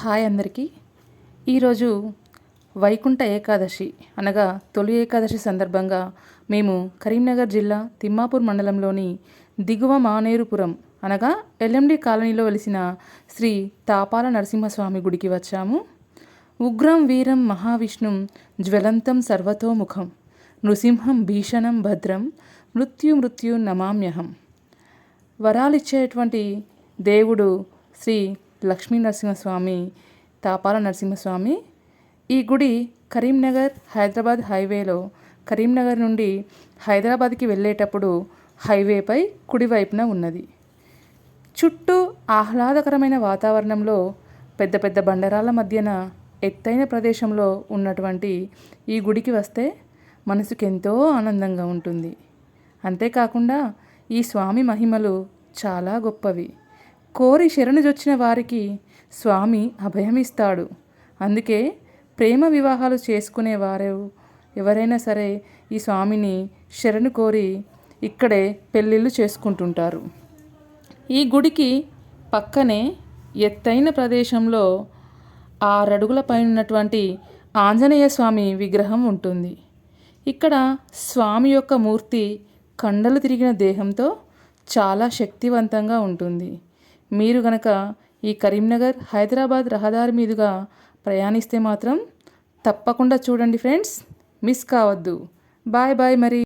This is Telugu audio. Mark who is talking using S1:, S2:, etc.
S1: హాయ్ అందరికీ. ఈరోజు వైకుంఠ ఏకాదశి అనగా తొలి ఏకాదశి సందర్భంగా మేము కరీంనగర్ జిల్లా తిమ్మాపూర్ మండలంలోని దిగువ మానేరుపురం అనగా ఎల్ఎండి కాలనీలో వెలిసిన శ్రీ తాపాల నరసింహస్వామి గుడికి వచ్చాము. ఉగ్రం వీరం మహావిష్ణుం జ్వలంతం సర్వతోముఖం నృసింహం భీషణం భద్రం మృత్యు మృత్యు నమామ్యహం. వరాలిచ్చేటువంటి దేవుడు శ్రీ లక్ష్మీ నరసింహస్వామి తాపాల నరసింహస్వామి. ఈ గుడి కరీంనగర్ హైదరాబాద్ హైవేలో కరీంనగర్ నుండి హైదరాబాద్కి వెళ్ళేటప్పుడు హైవేపై కుడివైపున ఉన్నది. చుట్టూ ఆహ్లాదకరమైన వాతావరణంలో పెద్ద పెద్ద బండరాల మధ్యన ఎత్తైన ప్రదేశంలో ఉన్నటువంటి ఈ గుడికి వస్తే మనసుకు ఎంతో ఆనందంగా ఉంటుంది. అంతేకాకుండా ఈ స్వామి మహిమలు చాలా గొప్పవి. కోరి శరణుజొచ్చిన వారికి స్వామి అభయమిస్తాడు. అందుకే ప్రేమ వివాహాలు చేసుకునే వారు ఎవరైనా సరే ఈ స్వామిని శరణు కోరి ఇక్కడే పెళ్ళిళ్ళు చేసుకుంటుంటారు. ఈ గుడికి పక్కనే ఎత్తైన ప్రదేశంలో ఆరడుగుల పైన ఉన్నటువంటి ఆంజనేయ స్వామి విగ్రహం ఉంటుంది. ఇక్కడ స్వామి యొక్క మూర్తి కండలు తిరిగిన దేహంతో చాలా శక్తివంతంగా ఉంటుంది. మీరు గనక ఈ కరీంనగర్ హైదరాబాద్ రహదారి మీదుగా ప్రయాణిస్తే మాత్రం తప్పకుండా చూడండి ఫ్రెండ్స్. మిస్ కావద్దు. బాయ్ బాయ్ మరి.